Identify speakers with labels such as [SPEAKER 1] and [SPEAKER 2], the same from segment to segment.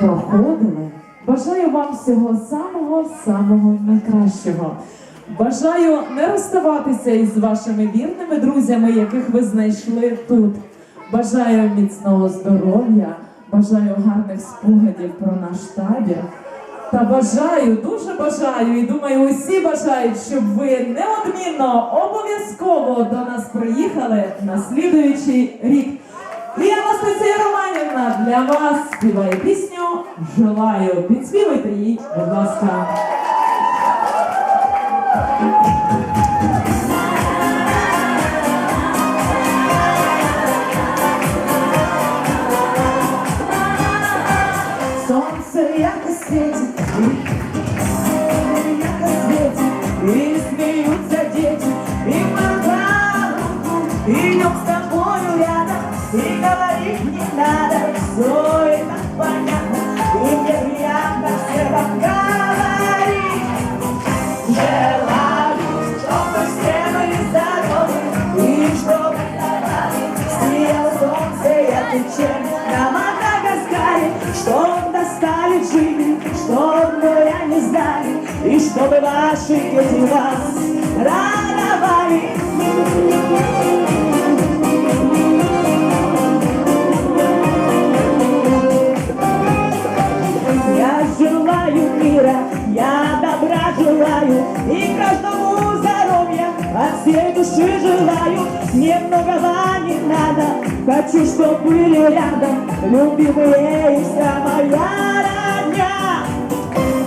[SPEAKER 1] проходили. Бажаю вам всього самого-самого найкращого. Бажаю не розставатися із вашими вірними друзями, яких ви знайшли тут. Бажаю міцного здоров'я, бажаю гарних спогадів про наш табір. Та бажаю, дуже бажаю, і думаю, усі бажають, щоб ви неодмінно обов'язково до нас приїхали на слідуючий рік. І Анастасія Романівна для вас співає пісню Желаю. Підспівайте їй, будь ласка.
[SPEAKER 2] Солнце ярко светит, и ярко светит, и смеются дети, и морда руку, и идем с все это понятно, и мне приятно всем говорить. Желаю, чтобы все были здоровы, и чтобы Сияло солнце и отвечали на Мадагаскаре Чтоб достали джины, чтоб моря не знали И чтобы ваши дети вас радовали И каждому здоровья от всей души желаю. Мне многого не надо, хочу, чтоб были рядом. Любимые и вся моя родня.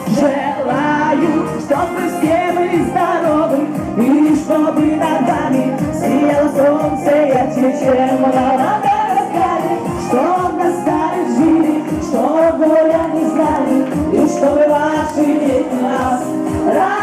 [SPEAKER 2] Желаю, чтобы все были здоровы. И чтобы над нами сияло солнце ярче, чем на Мадагаскаре Чтоб настали жили, чтоб горя не знали. И чтобы ваши дети нас радовали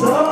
[SPEAKER 2] 있어.